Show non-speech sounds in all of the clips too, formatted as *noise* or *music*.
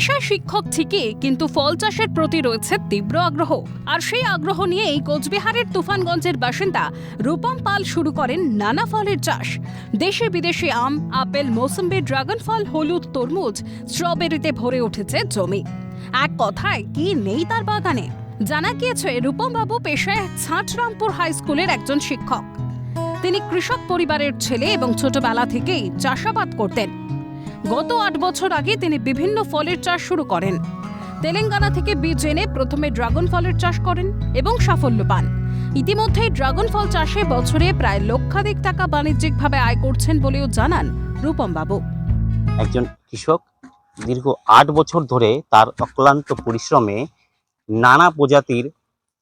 পেশায় শিক্ষক ঠিকই, কিন্তু ফল চাষের প্রতি রয়েছে তীব্র আগ্রহ। আর সেই আগ্রহ নিয়েই কোচবিহারের তুফানগঞ্জের বাসিন্দা রূপম পাল শুরু করেন নানা ফলের চাষ। দেশে বিদেশে আম, আপেল, মৌসুম্বি ড্রাগন ফল হলুদ, তরমুজ, স্ট্রবেরিতে ভরে উঠেছে জমি। এক কথায়, কি নেই তার বাগানে? জানা গিয়েছে রূপম বাবু পেশায় ছাঁটরামপুর হাই স্কুলের একজন শিক্ষক। তিনি কৃষক পরিবারের ছেলে এবং ছোটবেলা থেকেই চাষাবাদ করতেন। গত আট বছর আগে তিনি বিভিন্ন ফলের চাষ শুরু করেন। তেলেঙ্গানা থেকে বীজ এনে প্রথমে ড্রাগন ফলের চাষ করেন এবং সাফল্য পান। ইতিমধ্যে ড্রাগন ফল চাষে বছরে প্রায় লক্ষাধিক টাকা বাণিজ্যিকভাবে আয় করছেন বলেও জানান রূপম বাবু একজন কৃষক দীর্ঘ আট বছর ধরে তার অক্লান্ত পরিশ্রমে নানা প্রজাতির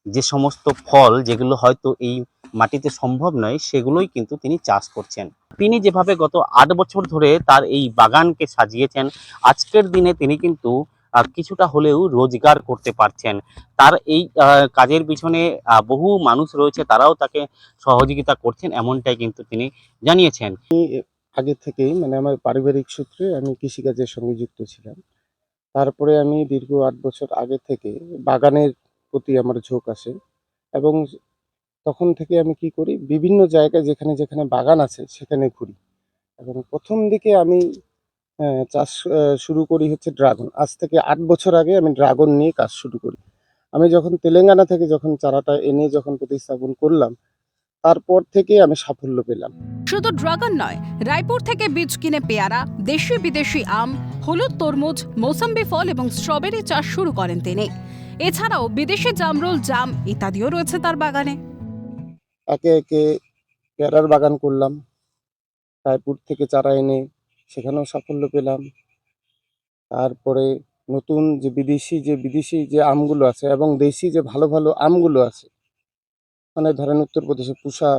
যে সমস্ত ফল, যেগুলো হয়তো এই মাটিতে সম্ভব নয়, সেগুলোই কিন্তু তিনি চাষ করছেন। তিনি যেভাবে গত আট বছর ধরে তার এই বাগানকে সাজিয়েছেন, আজকের দিনে তিনি কিন্তু কিছুটা হলেও রোজগার করতে পারছেন। তার এই কাজের পিছনে বহু মানুষ রয়েছে, তারাও তাকে সহযোগিতা করছেন, এমনটাই কিন্তু তিনি জানিয়েছেন। আগে থেকেই মানে আমার পারিবারিক সূত্রে আমি কৃষিকাজের সঙ্গে যুক্ত ছিলাম। তারপরে আমি দীর্ঘ আট বছর আগে থেকে বাগানের প্রতি আমার ঝোঁক আসে এবং তখন থেকে আমি কি করি? বিভিন্ন জায়গায় যেখানে যেখানে বাগান আছে, সেখানে ঘুরি। এবং প্রথম দিকে আমি চাষ শুরু করি হচ্ছে ড্রাগন। আজ থেকে আট বছর আগে আমি ড্রাগন নিয়ে কাজ শুরু করি। আমি যখন তেলেঙ্গানা থেকে যখন চারাটা এনে যখন প্রতিস্থাপন করলাম, তারপর থেকে আমি সাফল্য পেলাম। শুধু ড্রাগন নয়, রায়পুর থেকে বীজ কিনে পেয়ারা, দেশি বিদেশি আম, হলুদ তরমুজ, মৌসম্বি ফল এবং স্ট্রবেরি চাষ শুরু করেন তিনি। এছাড়াও বিদেশি জামরুল, জাম ইত্যাদিও রয়েছে তার বাগানে। একে একে পেয়ারার বাগান করলাম। রায়পুর থেকে চারা এনে সেখানেও সাফল্য পেলাম। তারপরে নতুন যে বিদেশি যে বিদেশি যে আমগুলো আছে এবং দেশি যে ভালো ভালো আমগুলো আছে মানে ধরেন উত্তরপ্রদেশে পুষা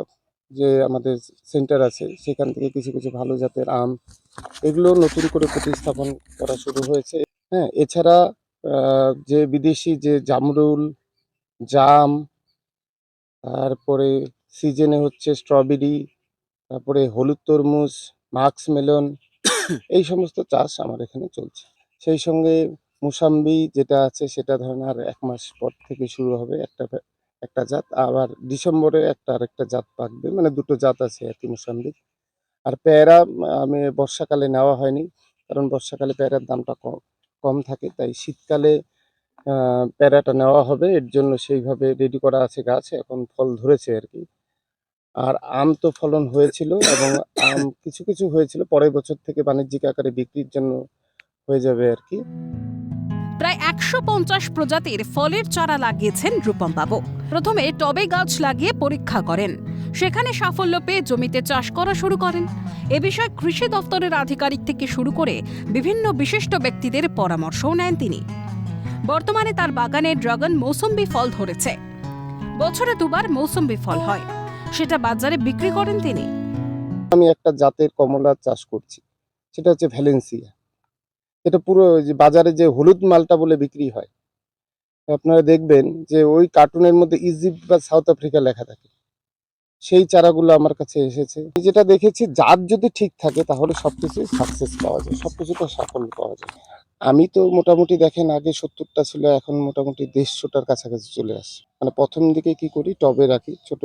যে আমাদের সেন্টার আছে, সেখান থেকে কিছু কিছু ভালো জাতের আম, এগুলো নতুন করে প্রতিস্থাপন করা শুরু হয়েছে। হ্যাঁ এছাড়া যে বিদেশি যে জামরুল, জাম, তারপরে সিজনে হচ্ছে স্ট্রবেরি তারপরে হলুদ তরমুজ মাক্স মেলন *coughs* এই সমস্ত চাষ আমার এখানে চলছে। সেই সঙ্গে মুসাম্বি যেটা আছে সেটা ধরেন আর এক মাস পর থেকে শুরু হবে একটা একটা জাত। আবার ডিসেম্বরে একটা আরেকটা জাত পাকবে মানে দুটো জাত আছে আর কি মুসাম্বির। আর পেয়ারা আমি বর্ষাকালে নেওয়া হয়নি কারণ বর্ষাকালে পেয়ারার দামটা কম কম থাকে তাই শীতকালে পেয়ারাটা নেওয়া হবে। এর জন্য সেইভাবে রেডি করা আছে গাছ এখন ফল ধরেছে আর কি। আর আম তো ফলন হয়েছিল এবং আম কিছু কিছু হয়েছিল, পরের বছর থেকে বাণিজ্যিক আকারে বিক্রির জন্য হয়ে যাবে আর কি। প্রায় একশো পঞ্চাশ প্রজাতির ফলের চারা লাগিয়েছেন রূপম বাবু প্রথমে টবে গাছ লাগিয়ে পরীক্ষা করেন। সেখানে সাফল্য পেয়ে জমিতে চাষ করা শুরু করেন। এ বিষয়ে কৃষি দপ্তরের আধিকারিক থেকে শুরু করে বিভিন্ন বিশিষ্ট ব্যক্তিদের পরামর্শও নেন তিনি। বর্তমানে তার বাগানে ড্রাগন মৌসুম্বি ফল ধরেছে। বছরে দুবার মৌসুম্বি ফল হয়। সেটা বাজারে বিক্রি করেন তিনি? আমি একটা জাতের কমলা চাষ করছি। সেটা হচ্ছে ভ্যালেন্সিয়া। এটা পুরো যে বাজারে যে হলুদ মালটা বলে বিক্রি হয়, আপনারা দেখবেন যে ওই কার্টুনের মধ্যে ইজিপ্ট বা সাউথ আফ্রিকা লেখা থাকে। সেই চারাগুলো আমার কাছে এসেছে। যেটা দেখেছি, জাত যদি ঠিক থাকে, তাহলে সবকিছু সাকসেস পাওয়া যায়। সবকিছুতে সাফল্য পাওয়া যায়। আমি তো মোটামুটি দেখেন, আগে সত্তরটা ছিল, এখন মোটামুটি দেড়শোটার কাছাকাছি চলে আসছে। মানে প্রথম দিকে কি করি, টবে রাখি, ছোট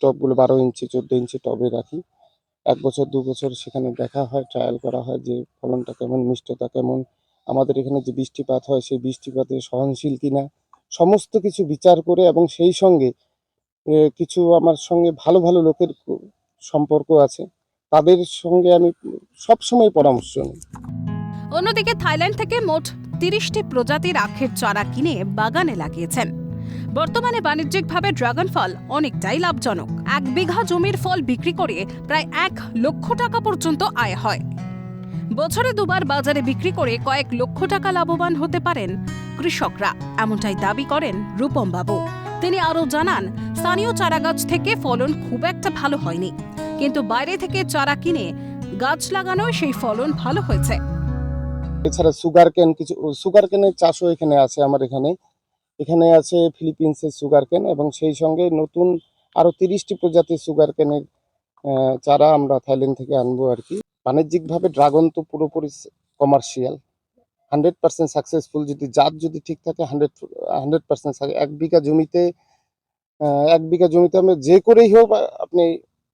টবগুলো বারো ইঞ্চি, চোদ্দ ইঞ্চি টবে রাখি। এক বছর, দু বছর সেখানে দেখা হয় ট্রায়াল করা হয় যে ফলনটা কেমন, মিষ্টতা কেমন। আমাদের এখানে যে বৃষ্টিপাত হয়, সেই বৃষ্টিপাতে সহনশীল কিনা, সমস্ত কিছু বিচার করে এবং সেই সঙ্গে কিছু আমার সঙ্গে ভালো ভালো লোকের সম্পর্ক আছে। তাদের সঙ্গে আমি সব সময় পরামর্শ নিই। অন্যদিকে থাইল্যান্ড থেকে মোট তিরিশটি প্রজাতির আখের চারা কিনে বাগানে লাগিয়েছেন। বর্তমানে বাণিজ্যিকভাবে ড্রাগন ফল অনেকটাই লাভজনক। এক বিঘা জমির ফল বিক্রি করে প্রায় এক লক্ষ টাকা পর্যন্ত আয় হয়। বছরে দুবার বাজারে বিক্রি করে কয়েক লক্ষ টাকা লাভবান হতে পারেন কৃষকরা, এমনটাই দাবি করেন রূপম বাবু তিনি আরও জানান, স্থানীয় চারাগাছ থেকে ফলন খুব একটা ভালো হয়নি। কিন্তু বাইরে থেকে চারা কিনে গাছ লাগানো সেই ফলন ভালো হয়েছে। এছাড়া সুগার ক্যান কিছু, সুগার ক্যানের চাষও এখানে আছে আমার এখানে। এখানে আছে ফিলিপিন্সের সুগার ক্যান এবং সেই সঙ্গে নতুন আরও তিরিশটি প্রজাতির সুগার ক্যানের আহ, চারা আমরা থাইল্যান্ড থেকে আনব আর কি। বাণিজ্যিকভাবে ড্রাগন তো পুরোপুরি কমার্শিয়াল হান্ড্রেড পার্সেন্ট সাকসেসফুল যদি জাত যদি ঠিক থাকে হান্ড্রেড হান্ড্রেড পার্সেন্ট এক বিঘা জমিতে এক বিঘা জমিতে আপনি যে করেই হোক আপনি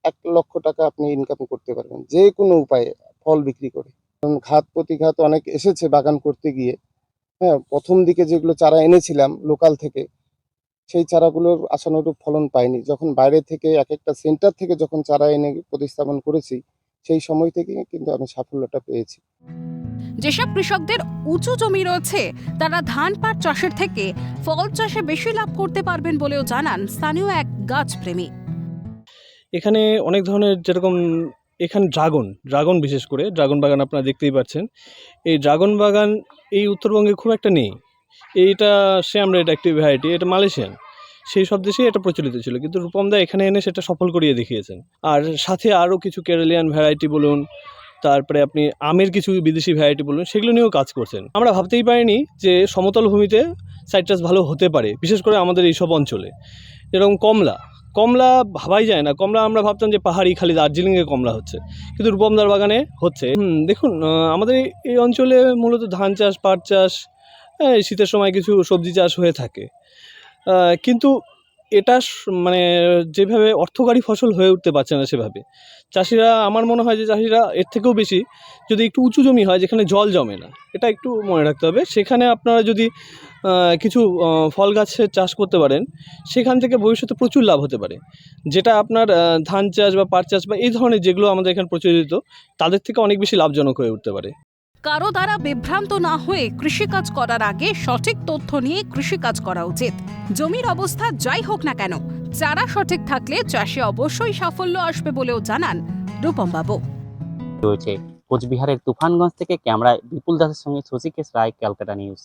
এক লক্ষ টাকা আপনি ইনকাম করতে পারবেন। যে কোনো উপায়ে ফল বিক্রি করে। কারণ ঘাত প্রতিঘাত অনেক এসেছে বাগান করতে গিয়ে। হ্যাঁ প্রথম দিকে যেগুলো চারা এনেছিলাম লোকাল থেকে সেই চারাগুলোর আশানুরূপ ফলন পাইনি। যখন বাইরে থেকে এক একটা সেন্টার থেকে যখন চারা এনে প্রতিস্থাপন করেছি সেই সময় থেকে কিন্তু আমি সাফল্যটা পেয়েছি। যেসব কৃষকদের উঁচু জমি রয়েছে তারা ধান পাট চাষের থেকে ফল চাষে বেশি লাভ করতে পারবেন বলেও জানান স্থানীয় এক গাছ প্রেমী এখানে অনেক ধরনের যেরকম এখানে ড্রাগন ড্রাগন বিশেষ করে, ড্রাগন বাগান আপনারা দেখতেই পাচ্ছেন। এই ড্রাগন বাগান এই উত্তরবঙ্গে খুব একটা নেই। এইটা রেড একটি ভ্যারাইটি এটা মালয়েশিয়ান। সেই সব দেশেই এটা প্রচলিত ছিল, কিন্তু রূপমদা এখানে এনে সেটা সফল করিয়ে দেখিয়েছেন। আর সাথে আরও কিছু কেরালিয়ান ভ্যারাইটি বলুন, তারপরে আপনি আমের কিছু বিদেশি ভ্যারাইটি বলুন, সেগুলো নিয়েও কাজ করছেন। আমরা ভাবতেই পারিনি যে সমতল ভূমিতে সাইট্রাস ভালো হতে পারে, বিশেষ করে আমাদের এইসব অঞ্চলে। যেরকম কমলা কমলা ভাবাই যায় না। কমলা আমরা ভাবতাম যে পাহাড়ি খালি দার্জিলিংয়ে কমলা হচ্ছে। কিন্তু রূপমদার বাগানে হচ্ছে। দেখুন আমাদের এই- অঞ্চলে মূলত ধান চাষ পাট চাষ হ্যাঁ, শীতের সময় কিছু সবজি চাষ হয়ে থাকে। কিন্তু এটা মানে যেভাবে অর্থকারী ফসল হয়ে উঠতে পারছে না সেভাবে। চাষিরা, আমার মনে হয় যে চাষিরা এর থেকেও বেশি যদি একটু উঁচু জমি হয়, যেখানে জল জমে না, এটা একটু মনে রাখতে হবে। সেখানে আপনারা যদি কিছু ফল গাছের চাষ করতে পারেন, সেখান থেকে ভবিষ্যতে প্রচুর লাভ হতে পারে। যেটা আপনার ধান চাষ বা পাট চাষ বা এই ধরনের যেগুলো আমাদের এখানে প্রচলিত, তাদের থেকে অনেক বেশি লাভজনক হয়ে উঠতে পারে। কারও দ্বারা বিভ্রান্ত না হয়ে কৃষিকাজ করার আগে সঠিক তথ্য নিয়ে কৃষিকাজ করা উচিত। জমির অবস্থা যাই হোক না কেন, চারা সঠিক থাকলে চাষে অবশ্যই সাফল্য আসবে বলেও জানান রূপম বাবু রয়েছে কোচবিহারের তুফানগঞ্জ থেকে ক্যামেরায় বিপুল দাসের সঙ্গে শশীকেশ রায়, ক্যালকাটা নিউজ।